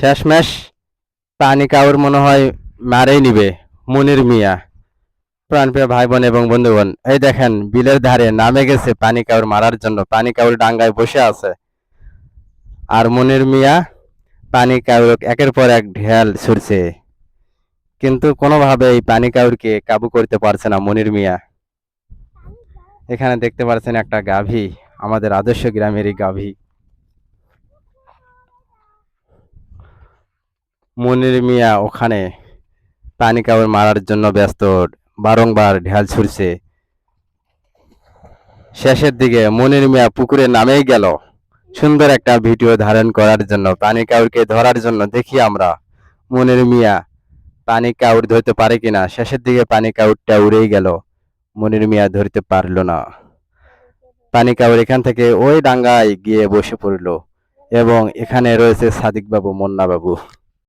শেষমেশ পানি কাউর মনে হয় মারেই নিবে, মনির মিয়া। প্রাণপ্রিয় ভাই বোন এবং বন্ধুগণ, এই দেখেন, বিলের ধারে নামে গেছে পানি কাউর মারার জন্য। পানি কাউর ডাঙ্গায় বসে আছে। আর মনির মিয়া, পানি কাউর একের পর এক ঢেল ছুটছে কিন্তু কোনোভাবে এই পানি কাউরকে কাবু করতে পারছে না মনির মিয়া। এখানে দেখতে পাচ্ছেন একটা গাভী, আমাদের আদর্শ গ্রামেরই গাভী। মনির মিয়া ওখানে পানি কাউর মারার জন্য ব্যস্ত। বারংবার ঢেল ছুটছে শেষের দিকে মনির মিয়া পুকুরে নামেই গেল। সুন্দর একটা ভিডিও ধারণ করার জন্য, পানি কাউরকে ধরার জন্য দেখি আমরা। মনির মিয়া পানি কাউর ধরতে পারে কিনা? শেষের দিকে পানি কাউরটা উড়েই গেল। মনির মিয়া ধরতে পারল না। পানি কাউর এখান থেকে ওই ডাঙ্গায় গিয়ে বসে পড়ল এবং এখানে রয়েছে সাদিক বাবু মুন্না বাবু